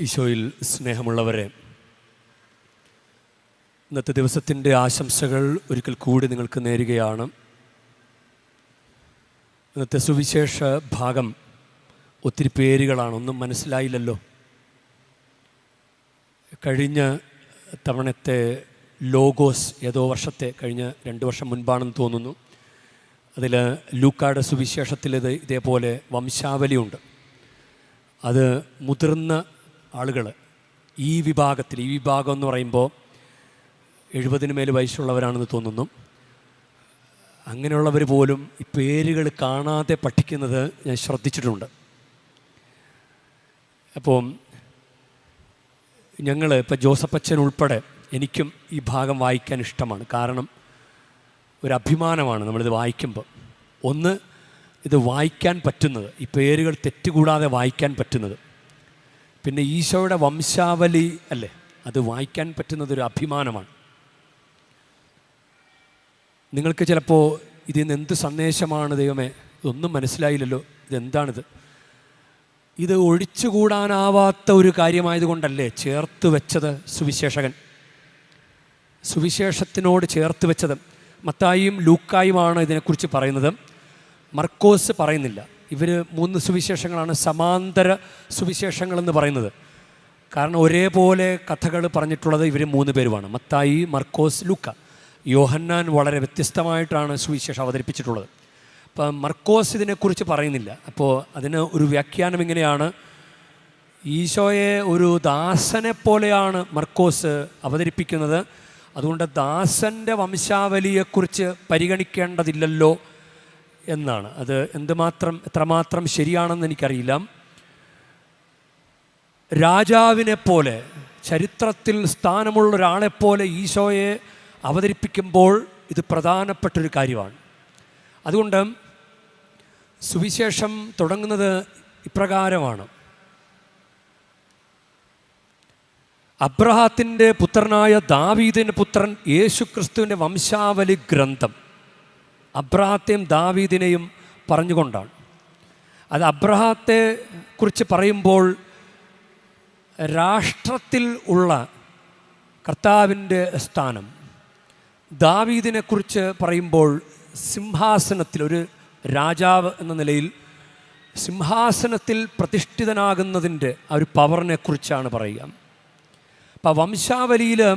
ഈശോയിൽ സ്നേഹമുള്ളവരെ ഇന്നത്തെ ദിവസത്തിന്റെ ആശംസകൾ ഒരിക്കൽ കൂടി നിങ്ങൾക്ക് നേരുകയാണ്. ഇന്നത്തെ സുവിശേഷ ഭാഗം ഒത്തിരി പേരുകളാണ് ഒന്നും മനസ്സിലായില്ലല്ലോ. കഴിഞ്ഞ തവണത്തെ ലോഗോസ് ഏതോ വർഷത്തെ കഴിഞ്ഞ രണ്ട് വർഷം മുൻപാണെന്ന് തോന്നുന്നു. അതിൽ ലൂക്കാട് സുവിശേഷത്തിൽ ഇത് ഇതേപോലെ വംശാവലിയുണ്ട്. അത് മുതിർന്ന ആളുകൾ ഈ വിഭാഗത്തിൽ ഈ വിഭാഗം എന്ന് പറയുമ്പോൾ എഴുപതിന് മേൽ വയസ്സുള്ളവരാണെന്ന് തോന്നുന്നു. അങ്ങനെയുള്ളവർ പോലും ഈ പേരുകൾ കാണാതെ പഠിക്കുന്നത് ഞാൻ ശ്രദ്ധിച്ചിട്ടുണ്ട്. അപ്പോൾ ഞങ്ങൾ ഇപ്പോൾ ജോസഫച്ചൻ ഉൾപ്പെടെ എനിക്കും ഈ ഭാഗം വായിക്കാൻ ഇഷ്ടമാണ്. കാരണം ഒരു അഭിമാനമാണ് നമ്മളിത് വായിക്കുമ്പോൾ ഒന്ന് ഇത് വായിക്കാൻ പറ്റുന്നത് ഈ പേരുകൾ തെറ്റുകൂടാതെ വായിക്കാൻ പറ്റുന്നത്. പിന്നെ ഈശോയുടെ വംശാവലി അല്ലേ? അത് വായിക്കാൻ പറ്റുന്നതൊരു അഭിമാനമാണ്. നിങ്ങൾക്ക് ചിലപ്പോൾ ഇതിൽ നിന്ന് എന്ത് സന്ദേശമാണ് ദൈവമേ? ഇതൊന്നും മനസ്സിലായില്ലല്ലോ. ഇതെന്താണിത്? ഇത് ഒഴിച്ചുകൂടാനാവാത്ത ഒരു കാര്യമായതുകൊണ്ടല്ലേ ചേർത്ത് വെച്ചത് സുവിശേഷകൻ? സുവിശേഷത്തിനോട് ചേർത്ത് വെച്ചത് മത്തായും ലൂക്കായുമാണ് ഇതിനെക്കുറിച്ച് പറയുന്നത്. മർക്കോസ് പറയുന്നില്ല. ഇവർ മൂന്ന് സുവിശേഷങ്ങളാണ് സമാന്തര സുവിശേഷങ്ങളെന്ന് പറയുന്നത്. കാരണം ഒരേപോലെ കഥകൾ പറഞ്ഞിട്ടുള്ളത് ഇവർ മൂന്ന് പേരുമാണ്. മത്തായി മർക്കോസ് ലൂക്ക. യോഹന്നാൻ വളരെ വ്യത്യസ്തമായിട്ടാണ് സുവിശേഷം അവതരിപ്പിച്ചിട്ടുള്ളത്. അപ്പം മർക്കോസ് ഇതിനെക്കുറിച്ച് പറയുന്നില്ല. അപ്പോൾ അതിന് ഒരു വ്യാഖ്യാനം ഇങ്ങനെയാണ്. ഈശോയെ ഒരു ദാസനെ പോലെയാണ് മർക്കോസ് അവതരിപ്പിക്കുന്നത്. അതുകൊണ്ട് ദാസന്റെ വംശാവലിയെക്കുറിച്ച് പരിഗണിക്കേണ്ടതില്ലല്ലോ എന്നാണ്. അത് എന്തുമാത്രം എത്രമാത്രം ശരിയാണെന്ന് എനിക്കറിയില്ല. രാജാവിനെ പോലെ ചരിത്രത്തിൽ സ്ഥാനമുള്ള ഒരാളെപ്പോലെ ഈശോയെ അവതരിപ്പിക്കുമ്പോൾ ഇത് പ്രധാനപ്പെട്ടൊരു കാര്യമാണ്. അതുകൊണ്ട് സുവിശേഷം തുടങ്ങുന്നത് ഇപ്രകാരമാണ്. അബ്രഹാത്തിന്റെ പുത്രനായ ദാവീദിന്റെ പുത്രൻ യേശുക്രിസ്തുവിന്റെ വംശാവലി ഗ്രന്ഥം. അബ്രഹാത്തെയും ദാവീദിനെയും പറഞ്ഞുകൊണ്ടാണ്. അത് അബ്രഹാത്തെ കുറിച്ച് പറയുമ്പോൾ രാഷ്ട്രത്തിൽ ഉള്ള കർത്താവിന്റെ സ്ഥാനം. ദാവീദിനെക്കുറിച്ച് പറയുമ്പോൾ സിംഹാസനത്തിൽ ഒരു രാജാവ് എന്ന നിലയിൽ സിംഹാസനത്തിൽ പ്രതിഷ്ഠിതനാകുന്നതിന്റെ ആ ഒരു പവറിനെക്കുറിച്ചാണ് പറയുക. അപ്പോൾ വംശാവലിയിൽ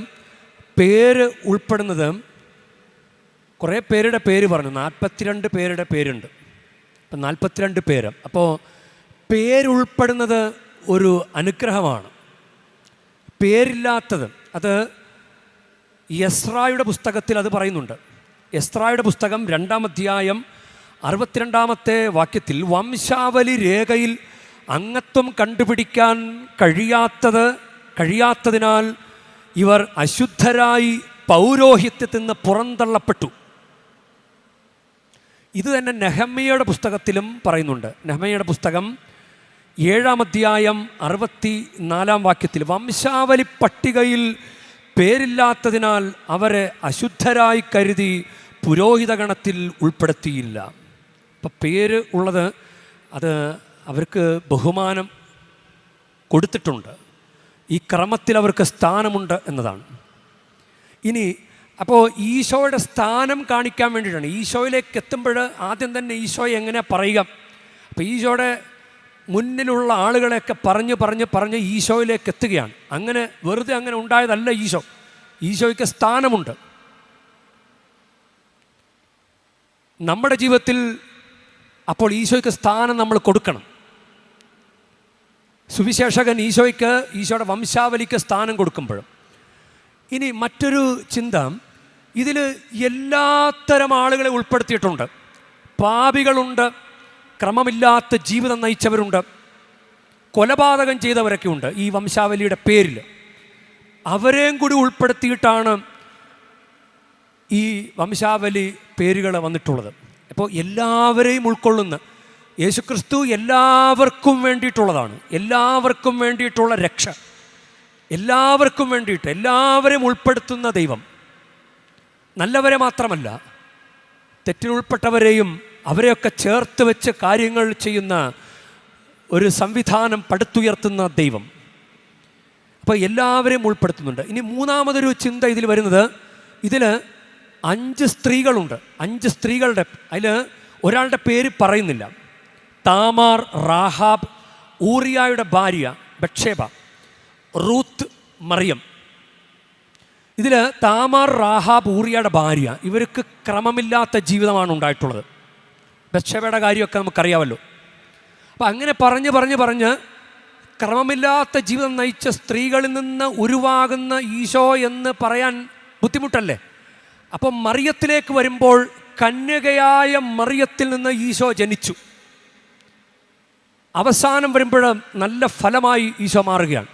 പേര് ഉൾപ്പെടുന്നത് കുറേ പേരുടെ പേര് പറഞ്ഞു. നാൽപ്പത്തിരണ്ട് പേരുടെ പേരുണ്ട്. അപ്പം നാൽപ്പത്തിരണ്ട് പേര്. അപ്പോൾ പേരുൾപ്പെടുന്നത് ഒരു അനുഗ്രഹമാണ്. പേരില്ലാത്തത് അത് യസ്രായുടെ പുസ്തകത്തിൽ അത് പറയുന്നുണ്ട്. യസ്രായുടെ പുസ്തകം രണ്ടാം അധ്യായം അറുപത്തിരണ്ടാമത്തെ വാക്യത്തിൽ വംശാവലി രേഖയിൽ അംഗത്വം കണ്ടുപിടിക്കാൻ കഴിയാത്തത് കഴിയാത്തതിനാൽ ഇവർ അശുദ്ധരായി പൗരോഹിത്യത്തിൽ നിന്ന് പുറന്തള്ളപ്പെട്ടു. ഇത് തന്നെ നെഹമ്മയുടെ പുസ്തകത്തിലും പറയുന്നുണ്ട്. നെഹമ്മയുടെ പുസ്തകം ഏഴാം അധ്യായം അറുപത്തി നാലാം വാക്യത്തിൽ വംശാവലി പട്ടികയിൽ പേരില്ലാത്തതിനാൽ അവരെ അശുദ്ധരായി കരുതി പുരോഹിതഗണത്തിൽ ഉൾപ്പെടുത്തിയില്ല. അപ്പം പേര് ഉള്ളത് അത് അവർക്ക് ബഹുമാനം കൊടുത്തിട്ടുണ്ട്. ഈ ക്രമത്തിൽ അവർക്ക് സ്ഥാനമുണ്ട് എന്നതാണ്. ഇനി അപ്പോൾ ഈശോയുടെ സ്ഥാനം കാണിക്കാൻ വേണ്ടിയിട്ടാണ്. ഈശോയിലേക്ക് എത്തുമ്പോൾ ആദ്യം തന്നെ ഈശോയെ എങ്ങനെ പറയുക? അപ്പോൾ ഈശോയുടെ മുന്നിലുള്ള ആളുകളെയൊക്കെ പറഞ്ഞ് പറഞ്ഞ് പറഞ്ഞ് ഈശോയിലേക്ക് എത്തുകയാണ്. അങ്ങനെ വെറുതെ അങ്ങനെ ഉണ്ടായതല്ല ഈശോ. ഈശോയ്ക്ക് സ്ഥാനമുണ്ട്. നമ്മുടെ ജീവിതത്തിൽ അപ്പോൾ ഈശോയ്ക്ക് സ്ഥാനം നമ്മൾ കൊടുക്കണം. സുവിശേഷകൻ ഈശോയ്ക്ക് ഈശോയുടെ വംശാവലിക്ക് സ്ഥാനം കൊടുക്കുമ്പോഴും. ഇനി മറ്റൊരു ചിന്ത. ഇതിൽ എല്ലാത്തരം ആളുകളെ ഉൾപ്പെടുത്തിയിട്ടുണ്ട്. പാപികളുണ്ട് ക്രമമില്ലാത്ത ജീവിതം നയിച്ചവരുണ്ട് കൊലപാതകം ചെയ്തവരൊക്കെ ഉണ്ട് ഈ വംശാവലിയുടെ പേരിൽ അവരെയും കൂടി ഉൾപ്പെടുത്തിയിട്ടാണ് ഈ വംശാവലി പേരുകൾ വന്നിട്ടുള്ളത്. അപ്പോൾ എല്ലാവരെയും ഉൾക്കൊള്ളുന്ന യേശുക്രിസ്തു എല്ലാവർക്കും വേണ്ടിയിട്ടുള്ളതാണ്. എല്ലാവർക്കും വേണ്ടിയിട്ടുള്ള രക്ഷ. എല്ലാവർക്കും വേണ്ടിയിട്ട് എല്ലാവരെയും ഉൾപ്പെടുത്തുന്ന ദൈവം. നല്ലവരെ മാത്രമല്ല തെറ്റിലുൾപ്പെട്ടവരെയും അവരെയൊക്കെ ചേർത്ത് വെച്ച് കാര്യങ്ങൾ ചെയ്യുന്ന ഒരു സംവിധാനം പടുത്തുയർത്തുന്ന ദൈവം. അപ്പോൾ എല്ലാവരെയും ഉൾപ്പെടുത്തുന്നുണ്ട്. ഇനി മൂന്നാമതൊരു ചിന്ത ഇതിൽ വരുന്നത് ഇതിൽ അഞ്ച് സ്ത്രീകളുണ്ട്. അഞ്ച് സ്ത്രീകളുടെ അതിൽ ഒരാളുടെ പേര് പറയുന്നില്ല. താമാർ റാഹാബ് ഊറിയായുടെ ഭാര്യ ബക്ഷേബ റൂത്ത് മറിയം. ഇതിൽ താമാർ റാഹാബ് ഊറിയയുടെ ഭാര്യ ഇവർക്ക് ക്രമമില്ലാത്ത ജീവിതമാണ് ഉണ്ടായിട്ടുള്ളത്. ബക്ഷവയുടെ കാര്യമൊക്കെ നമുക്കറിയാമല്ലോ. അപ്പം അങ്ങനെ പറഞ്ഞ് പറഞ്ഞ് പറഞ്ഞ് ക്രമമില്ലാത്ത ജീവിതം നയിച്ച സ്ത്രീകളിൽ നിന്ന് ഉരുവാകുന്ന ഈശോ എന്ന് പറയാൻ ബുദ്ധിമുട്ടല്ലേ? അപ്പം മറിയത്തിലേക്ക് വരുമ്പോൾ കന്യകയായ മറിയത്തിൽ നിന്ന് ഈശോ ജനിച്ചു. അവസാനം വരുമ്പോൾ നല്ല ഫലമായി ഈശോ മാറുകയാണ്.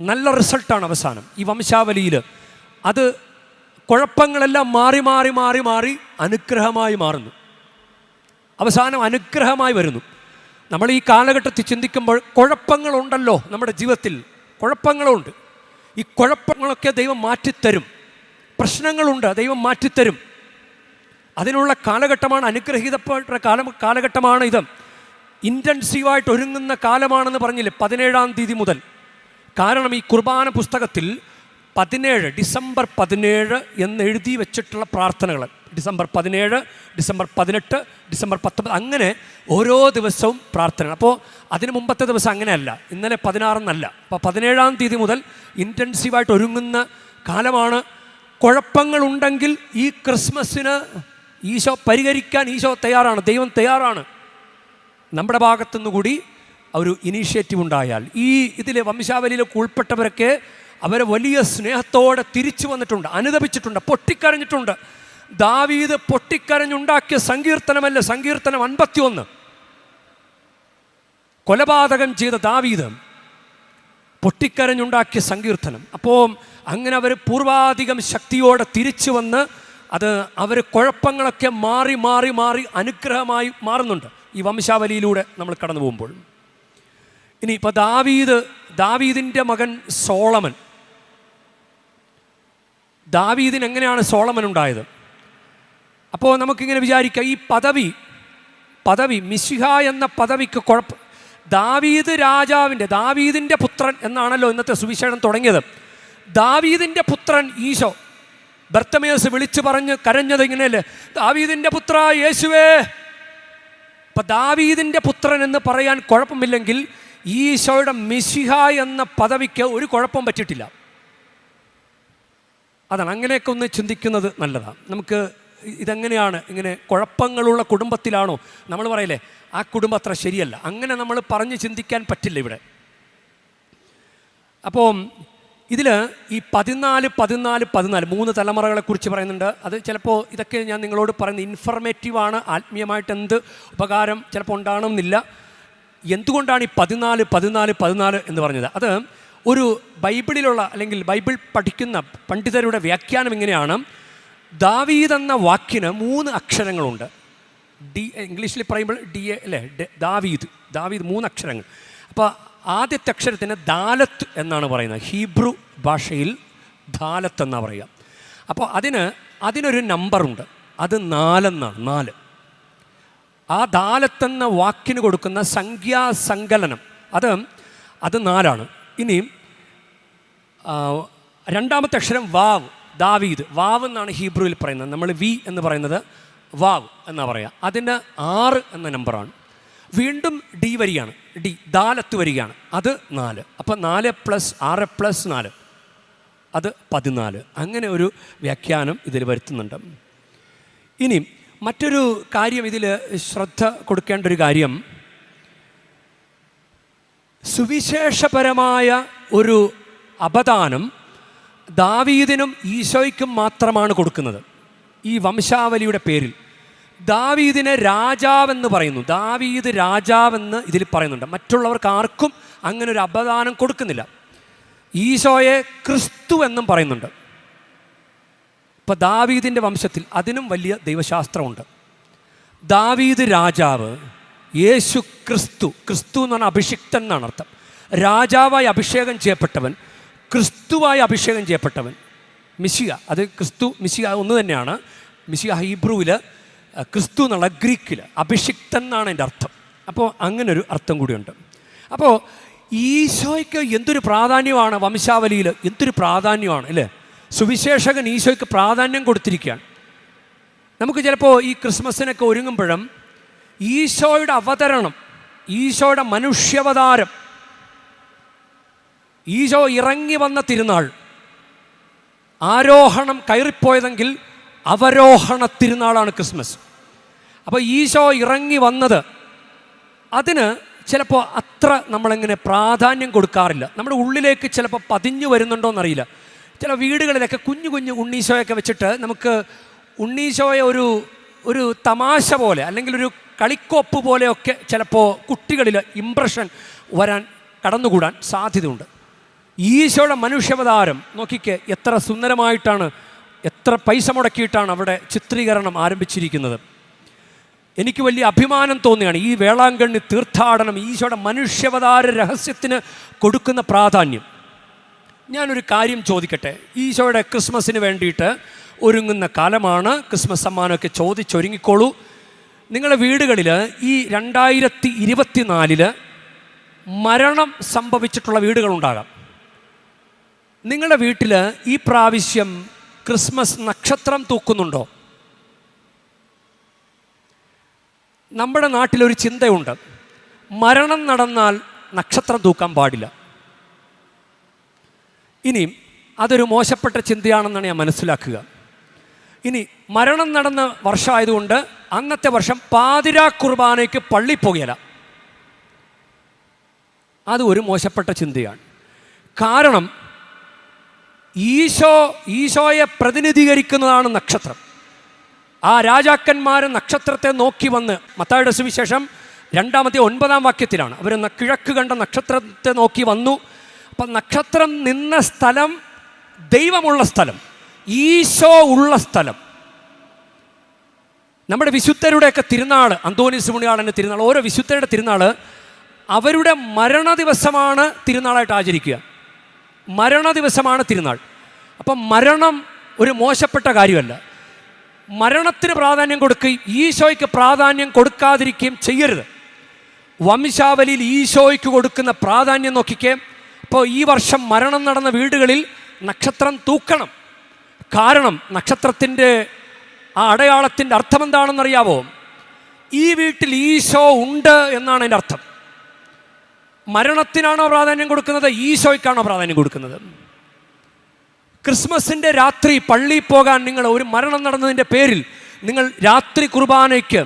നല്ല റിസൾട്ടാണ് അവസാനം. ഈ വംശാവലിയിൽ അത് കുഴപ്പങ്ങളെല്ലാം മാറി മാറി മാറി മാറി അനുഗ്രഹമായി മാറുന്നു. അവസാനം അനുഗ്രഹമായി വരുന്നു. നമ്മൾ ഈ കാലഘട്ടത്തിൽ ചിന്തിക്കുമ്പോൾ കുഴപ്പങ്ങളുണ്ടല്ലോ നമ്മുടെ ജീവിതത്തിൽ. കുഴപ്പങ്ങളുണ്ട്. ഈ കുഴപ്പങ്ങളൊക്കെ ദൈവം മാറ്റിത്തരും. പ്രശ്നങ്ങളുണ്ട് ദൈവം മാറ്റിത്തരും. അതിനുള്ള കാലഘട്ടമാണ് അനുഗ്രഹീതപ്പെട്ട കാല കാലഘട്ടമാണ് ഇത്. ഇന്റൻസീവായിട്ട് ഒരുങ്ങുന്ന കാലമാണെന്ന് പറഞ്ഞില്ലേ? പതിനേഴാം തീയതി മുതൽ. കാരണം ഈ കുർബാന പുസ്തകത്തിൽ പതിനേഴ് ഡിസംബർ പതിനേഴ് എന്ന് എഴുതി വെച്ചിട്ടുള്ള പ്രാർത്ഥനകൾ. ഡിസംബർ പതിനേഴ് ഡിസംബർ പതിനെട്ട് ഡിസംബർ പത്തൊമ്പത് അങ്ങനെ ഓരോ ദിവസവും പ്രാർത്ഥന അപ്പോൾ അതിന് മുമ്പത്തെ ദിവസം അങ്ങനെയല്ല. ഇന്നലെ പതിനാറെന്നല്ല. അപ്പോൾ പതിനേഴാം തീയതി മുതൽ ഇന്റൻസീവായിട്ട് ഒരുങ്ങുന്ന കാലമാണ്. കുഴപ്പങ്ങളുണ്ടെങ്കിൽ ഈ ക്രിസ്മസിന് ഈശോ പരിഹരിക്കാൻ ഈശോ തയ്യാറാണ്. ദൈവം തയ്യാറാണ്. നമ്മുടെ ഭാഗത്തുനിന്ന് കൂടി ഒരു ഇനീഷ്യേറ്റീവ് ഉണ്ടായാൽ. ഈ ഇതിലെ വംശാവലിയിലേക്ക് ഉൾപ്പെട്ടവരൊക്കെ അവരെ വലിയ സ്നേഹത്തോടെ തിരിച്ചു വന്നിട്ടുണ്ട് അനുദപിച്ചിട്ടുണ്ട് പൊട്ടിക്കരഞ്ഞിട്ടുണ്ട്. ദാവീത് പൊട്ടിക്കരഞ്ഞുണ്ടാക്കിയ സങ്കീർത്തനമല്ല സങ്കീർത്തനം അൻപത്തിയൊന്ന്. കൊലപാതകം ചെയ്ത ദാവീത് പൊട്ടിക്കരഞ്ഞുണ്ടാക്കിയ സങ്കീർത്തനം. അപ്പോൾ അങ്ങനെ അവർ പൂർവാധികം ശക്തിയോടെ തിരിച്ചു വന്ന് അത് അവർ കുഴപ്പങ്ങളൊക്കെ മാറി മാറി മാറി അനുഗ്രഹമായി മാറുന്നുണ്ട്. ഈ വംശാവലിയിലൂടെ നമ്മൾ കടന്നു പോകുമ്പോൾ. ഇനി ഇപ്പോൾ ദാവീദ് ദാവീദിന്റെ മകൻ സോളമൻ. ദാവീദിന് എങ്ങനെയാണ് സോളമൻ ഉണ്ടായത്? അപ്പോൾ നമുക്കിങ്ങനെ വിചാരിക്കാം ഈ പദവി പദവി മിശിഹ എന്ന പദവിക്ക് കുഴപ്പം ദാവീദ് രാജാവിന്റെ ദാവീദിന്റെ പുത്രൻ എന്നാണല്ലോ ഇന്നത്തെ സുവിശേഷം തുടങ്ങിയത്. ദാവീദിന്റെ പുത്രൻ ഈശോ ബർത്തമേസ് വിളിച്ചു പറഞ്ഞ് കരഞ്ഞത് ഇങ്ങനെയല്ലേ? ദാവീദിന്റെ പുത്ര യേശുവേ. അപ്പം ദാവീദിന്റെ പുത്രൻ എന്ന് പറയാൻ കുഴപ്പമില്ലെങ്കിൽ ഈശോയുടെ മിശിഹ എന്ന പദവിക്ക് ഒരു കുഴപ്പം പറ്റിയിട്ടില്ല. അതാണ് അങ്ങനെയൊക്കെ ഒന്ന് ചിന്തിക്കുന്നത് നല്ലതാണ് നമുക്ക് ഇതെങ്ങനെയാണ്? ഇങ്ങനെ കുഴപ്പങ്ങളുള്ള കുടുംബത്തിലാണോ? നമ്മൾ പറയില്ലേ ആ കുടുംബം അത്ര ശരിയല്ല. അങ്ങനെ നമ്മൾ പറഞ്ഞ് ചിന്തിക്കാൻ പറ്റില്ല ഇവിടെ. അപ്പോൾ ഇതിൽ ഈ പതിനാല് പതിനാല് പതിനാല് മൂന്ന് തലമുറകളെ കുറിച്ച് പറയുന്നുണ്ട്. അത് ചിലപ്പോൾ ഇതൊക്കെ ഞാൻ നിങ്ങളോട് പറയുന്നത് ഇൻഫർമേറ്റീവാണ് ആത്മീയമായിട്ട് എന്ത് ഉപകാരം ചിലപ്പോൾ ഉണ്ടാകണമെന്നില്ല. എന്തുകൊണ്ടാണ് ഈ പതിനാല് പതിനാല് പതിനാല് എന്ന് പറഞ്ഞത്? അത് ഒരു ബൈബിളിലുള്ള അല്ലെങ്കിൽ ബൈബിൾ പഠിക്കുന്ന പണ്ഡിതരുടെ വ്യാഖ്യാനം ഇങ്ങനെയാണ്. ദാവീദ് എന്ന വാക്കിന് മൂന്ന് അക്ഷരങ്ങളുണ്ട്. ഡി ഇംഗ്ലീഷിൽ പറയുമ്പോൾ ഡി എ അല്ലേ ദാവീദ്. ദാവീദ് മൂന്ന് അക്ഷരങ്ങൾ. അപ്പോൾ ആദ്യത്തെ അക്ഷരത്തിന് ദാലത്ത് എന്നാണ് പറയുന്നത്. ഹീബ്രു ഭാഷയിൽ ദാലത്ത് എന്നാണ് പറയുക. അപ്പോൾ അതിന് അതിനൊരു നമ്പറുണ്ട് അത് നാലെന്നാണ്. നാല്. ആ ദാലത്തെന്ന വാക്കിന് കൊടുക്കുന്ന സംഖ്യാസങ്കലനം. അത് അത് നാലാണ്. ഇനി രണ്ടാമത്തെ അക്ഷരം വാവ് ദാവീദ്. വാവ് എന്നാണ് ഹീബ്രുവിൽ പറയുന്നത്. നമ്മൾ വി എന്ന് പറയുന്നത് വാവ് എന്നാണ് പറയുക അതിന് ആറ് എന്ന നമ്പറാണ്. വീണ്ടും ഡി വരികയാണ് ഡി ദാലത്ത് വരികയാണ്. അത് നാല്. അപ്പം നാല് പ്ലസ് ആറ് പ്ലസ് നാല്. അത് പതിനാല്. അങ്ങനെ ഒരു വ്യാഖ്യാനം ഇതിൽ വരുത്തുന്നുണ്ട്. ഇനി മറ്റൊരു കാര്യം ഇതിൽ ശ്രദ്ധ കൊടുക്കേണ്ട ഒരു കാര്യം. സുവിശേഷപരമായ ഒരു അപദാനം ദാവീദിനും ഈശോയ്ക്കും മാത്രമാണ് കൊടുക്കുന്നത്. ഈ വംശാവലിയുടെ പേരിൽ. ദാവീദിനെ രാജാവെന്ന് പറയുന്നു. ദാവീദ് രാജാവെന്ന് ഇതിൽ പറയുന്നുണ്ട്. മറ്റുള്ളവർക്ക് ആർക്കും അങ്ങനെ ഒരു അപദാനം കൊടുക്കുന്നില്ല. ഈശോയെ ക്രിസ്തു എന്നും പറയുന്നുണ്ട്. ഇപ്പം ദാവീദിന്റെ വംശത്തിൽ അതിനും വലിയ ദൈവശാസ്ത്രമുണ്ട്. ദാവീദ് രാജാവ് യേശു ക്രിസ്തു ക്രിസ്തു എന്ന് പറഞ്ഞാൽ അഭിഷിക്തൻ എന്നാണ് അർത്ഥം. രാജാവായി അഭിഷേകം ചെയ്യപ്പെട്ടവൻ ക്രിസ്തുവായി അഭിഷേകം ചെയ്യപ്പെട്ടവൻ മിശിക അത് ക്രിസ്തു മിശിക ഒന്ന് തന്നെയാണ്. മിശിക ഹീബ്രുവിൽ ക്രിസ്തു എന്നുള്ള ഗ്രീക്കിൽ അഭിഷിക്തൻ എന്നാണ് എന്റെ അർത്ഥം. അപ്പോൾ അങ്ങനൊരു അർത്ഥം കൂടിയുണ്ട്. അപ്പോൾ ഈശോയ്ക്ക് എന്തൊരു പ്രാധാന്യമാണ്? വംശാവലിയിൽ എന്തൊരു പ്രാധാന്യമാണ്? അല്ലേ? സുവിശേഷകൻ ഈശോയ്ക്ക് പ്രാധാന്യം കൊടുത്തിരിക്കുകയാണ്. നമുക്ക് ചിലപ്പോൾ ഈ ക്രിസ്മസിനൊക്കെ ഒരുങ്ങുമ്പോഴും ഈശോയുടെ അവതരണം ഈശോയുടെ മനുഷ്യാവതാരം ഈശോ ഇറങ്ങി വന്ന തിരുനാൾ ആരോഹണം കയറിപ്പോയതെങ്കിൽ അവരോഹണ തിരുനാളാണ് ക്രിസ്മസ്. അപ്പോൾ ഈശോ ഇറങ്ങി വന്നത് അതിന് ചിലപ്പോൾ അത്ര നമ്മളിങ്ങനെ പ്രാധാന്യം കൊടുക്കാറില്ല. നമ്മുടെ ഉള്ളിലേക്ക് ചിലപ്പോൾ പതിഞ്ഞു വരുന്നുണ്ടോ എന്നറിയില്ല ചില വീടുകളിലൊക്കെ കുഞ്ഞു കുഞ്ഞു ഉണ്ണീശോയൊക്കെ വെച്ചിട്ട് നമുക്ക് ഉണ്ണീശോയെ ഒരു ഒരു തമാശ പോലെ അല്ലെങ്കിൽ ഒരു കളിക്കോപ്പ് പോലെയൊക്കെ ചിലപ്പോൾ കുട്ടികളിൽ ഇമ്പ്രഷൻ വരാൻ കടന്നുകൂടാൻ സാധ്യതയുണ്ട്. ഈശോയുടെ മനുഷ്യാവതാരം നോക്കിക്ക് എത്ര സുന്ദരമായിട്ടാണ് എത്ര പൈസ മുടക്കിയിട്ടാണ് അവിടെ ചിത്രീകരണം ആരംഭിച്ചിരിക്കുന്നത്. എനിക്ക് വലിയ അഭിമാനം തോന്നുകയാണ് ഈ വേളാങ്കണ്ണി തീർത്ഥാടനം ഈശോയുടെ മനുഷ്യാവതാര രഹസ്യത്തിന് കൊടുക്കുന്ന പ്രാധാന്യം. ഞാനൊരു കാര്യം ചോദിക്കട്ടെ? ഈശോയുടെ ക്രിസ്മസിന് വേണ്ടിയിട്ട് ഒരുങ്ങുന്ന കാലമാണ് ക്രിസ്മസ് സമ്മാനമൊക്കെ ചോദിച്ചൊരുങ്ങിക്കോളൂ. നിങ്ങളുടെ വീടുകളിൽ ഈ രണ്ടായിരത്തി ഇരുപത്തിനാലിൽ മരണം സംഭവിച്ചിട്ടുള്ള വീടുകളുണ്ടാകാം. നിങ്ങളുടെ വീട്ടിൽ ഈ പ്രാവശ്യം ക്രിസ്മസ് നക്ഷത്രം തൂക്കുന്നുണ്ടോ? നമ്മുടെ നാട്ടിലൊരു ചിന്തയുണ്ട്. മരണം നടന്നാൽ നക്ഷത്രം തൂക്കാൻ പാടില്ല. ഇനി അതൊരു മോശപ്പെട്ട ചിന്തയാണെന്നാണ് ഞാൻ മനസ്സിലാക്കുക. ഇനി മരണം നടന്ന വർഷമായതുകൊണ്ട് അന്നത്തെ വർഷം പാതിരാ കുർബാനയ്ക്ക് പള്ളി പോകല. അത് ഒരു മോശപ്പെട്ട ചിന്തയാണ്. കാരണം ഈശോ ഈശോയെ പ്രതിനിധീകരിക്കുന്നതാണ് നക്ഷത്രം. ആ രാജാക്കന്മാർ നക്ഷത്രത്തെ നോക്കി വന്ന് മത്തായുടെ സുവിശേഷം രണ്ടാമത്തെ ഒൻപതാം വാക്യത്തിലാണ്. അവർ കിഴക്ക് കണ്ട നക്ഷത്രത്തെ നോക്കി വന്നു. അപ്പം നക്ഷത്രം നിന്ന സ്ഥലം ദൈവമുള്ള സ്ഥലം ഈശോ ഉള്ള സ്ഥലം. നമ്മുടെ വിശുദ്ധരുടെയൊക്കെ തിരുനാൾ അന്തോണീസ് മുണിയാളന്റെ തിരുനാൾ ഓരോ വിശുദ്ധരുടെ തിരുനാൾ അവരുടെ മരണ ദിവസമാണ് തിരുനാളായിട്ട് ആചരിക്കുക. മരണ ദിവസമാണ് തിരുനാൾ. അപ്പം മരണം ഒരു മോശപ്പെട്ട കാര്യമല്ല. മരണത്തിന് പ്രാധാന്യം കൊടുക്കുകയും ഈശോയ്ക്ക് പ്രാധാന്യം കൊടുക്കാതിരിക്കുകയും ചെയ്യരുത്. വംശാവലിയിൽ ഈശോയ്ക്ക് കൊടുക്കുന്ന പ്രാധാന്യം നോക്കിക്കേ അപ്പോൾ ഈ വർഷം മരണം നടന്ന വീടുകളിൽ നക്ഷത്രം തൂക്കണം. കാരണം നക്ഷത്രത്തിന്റെ ആ അടയാളത്തിന്റെ അർത്ഥം എന്താണെന്നറിയാവോ ഈ വീട്ടിൽ ഈശോ ഉണ്ട് എന്നാണ് എന്റെ അർത്ഥം. മരണത്തിനാണോ പ്രാധാന്യം കൊടുക്കുന്നത്? ഈശോയ്ക്കാണോ പ്രാധാന്യം കൊടുക്കുന്നത്? ക്രിസ്മസിന്റെ രാത്രി പള്ളിയിൽ പോകാൻ നിങ്ങൾ ഒരു മരണം നടന്നതിന്റെ പേരിൽ നിങ്ങൾ രാത്രി കുർബാനയ്ക്ക്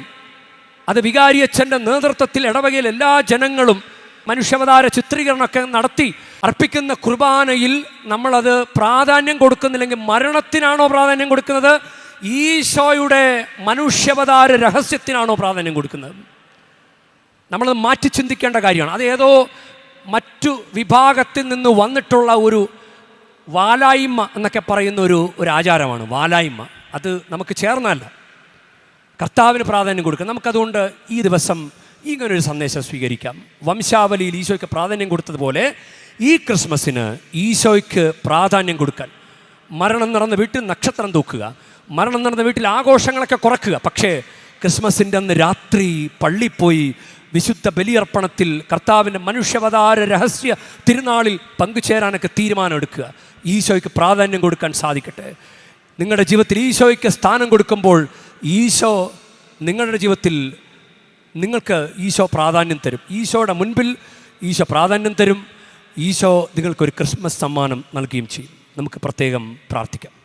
അത് വികാരിയച്ഛന്റെ നേതൃത്വത്തിൽ ഇടവകയിൽ എല്ലാ ജനങ്ങളും മനുഷ്യാവതാര ചിത്രീകരണമൊക്കെ നടത്തി അർപ്പിക്കുന്ന കുർബാനയിൽ നമ്മളത് പ്രാധാന്യം കൊടുക്കുന്നില്ലെങ്കിൽ മരണത്തിനാണോ പ്രാധാന്യം കൊടുക്കുന്നത്? ഈശോയുടെ മനുഷ്യാവതാര രഹസ്യത്തിനാണോ പ്രാധാന്യം കൊടുക്കുന്നത്? നമ്മളത് മാറ്റി ചിന്തിക്കേണ്ട കാര്യമാണ്. അത് ഏതോ മറ്റു വിഭാഗത്തിൽ നിന്ന് വന്നിട്ടുള്ള ഒരു വാലായ്മ എന്നൊക്കെ പറയുന്ന ഒരു ഒരു ആചാരമാണ് വാലായ്മ. അത് നമുക്ക് ചേർന്നല്ല കർത്താവിന് പ്രാധാന്യം കൊടുക്കുക നമുക്കതുകൊണ്ട് ഈ ദിവസം ഇങ്ങനൊരു സന്ദേശം സ്വീകരിക്കാം. വംശാവലിയിൽ ഈശോയ്ക്ക് പ്രാധാന്യം കൊടുത്തതുപോലെ ഈ ക്രിസ്മസിന് ഈശോയ്ക്ക് പ്രാധാന്യം കൊടുക്കാൻ. മരണം നടന്ന വീട്ടിൽ നക്ഷത്രം തൂക്കുക. മരണം നടന്ന വീട്ടിൽ ആഘോഷങ്ങളൊക്കെ കുറക്കുക. പക്ഷേ ക്രിസ്മസിന്റെ അന്ന് രാത്രി പള്ളി പോയി വിശുദ്ധ ബലിയർപ്പണത്തിൽ കർത്താവിന്റെ മനുഷ്യവതാര രഹസ്യ തിരുനാളിൽ പങ്കുചേരാനൊക്കെ തീരുമാനമെടുക്കുക. ഈശോയ്ക്ക് പ്രാധാന്യം കൊടുക്കാൻ സാധിക്കട്ടെ. നിങ്ങളുടെ ജീവിതത്തിൽ ഈശോയ്ക്ക് സ്ഥാനം കൊടുക്കുമ്പോൾ ഈശോ നിങ്ങളുടെ ജീവിതത്തിൽ നിങ്ങൾക്ക് ഈശോ പ്രാധാന്യം തരും. ഈശോയുടെ മുൻപിൽ ഈശോ പ്രാധാന്യം തരും. ഈശോ നിങ്ങൾക്കൊരു ക്രിസ്മസ് സമ്മാനം നൽകുകയും ചെയ്യും. നമുക്ക് പ്രത്യേകം പ്രാർത്ഥിക്കാം.